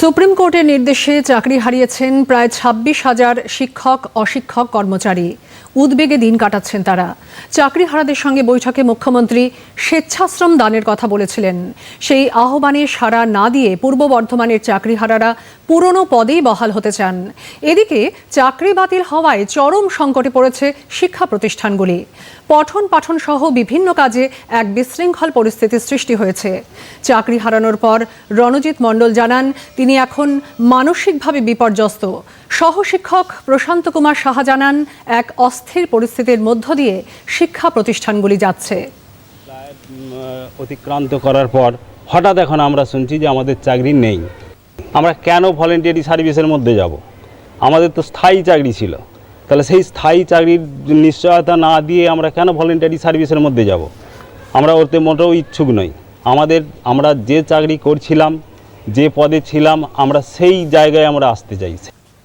Supreme কোর্টের নির্দেশে চাকরি হারিয়েছেন প্রায় ছাব্বিশ হাজার শিক্ষক, অশিক্ষক, কর্মচারী। উদ্বেগে দিন কাটাচ্ছেন তারা। চাকরি হারাদের সঙ্গে বৈঠকে মুখ্যমন্ত্রী স্বেচ্ছাশ্রম দানের কথা বলেছিলেন। সেই আহ্বানে সাড়া না দিয়ে পূর্ব বর্ধমানের চাকরিহারারা পুরনো পদেই বহাল হতে চান। এদিকে চাকরি বাতিল হওয়ায় চরম সংকটে পড়েছে শিক্ষা প্রতিষ্ঠানগুলি। পঠন পাঠন সহ বিভিন্ন কাজে এক বিশৃঙ্খল পরিস্থিতির সৃষ্টি হয়েছে। চাকরি হারানোর পর রণজিৎ মণ্ডল জানান, তিনি এখন মানসিকভাবে বিপর্যস্ত। সহশিক্ষক প্রশান্ত কুমার সাহা জানান, এক অস্থির পরিস্থিতির মধ্য দিয়ে শিক্ষা প্রতিষ্ঠানগুলি যাচ্ছে। অতিক্রান্ত করার পর হঠাৎ এখন আমরা শুনছি যে আমাদের চাকরি নেই। আমরা কেন ভলেন্টিয়ারি সার্ভিসের মধ্যে যাব? আমাদের তো স্থায়ী চাকরি ছিল। তাহলে সেই স্থায়ী চাকরির নিশ্চয়তা না দিয়ে আমরা কেন ভলেন্টিয়ারি সার্ভিসের মধ্যে যাব? আমরা ওতে মোটেও ইচ্ছুক নই। আমাদের, আমরা যে চাকরি করছিলাম যে পদে ছিলাম আমরা সেই জায়গায় আমরা আসতে চাইছি।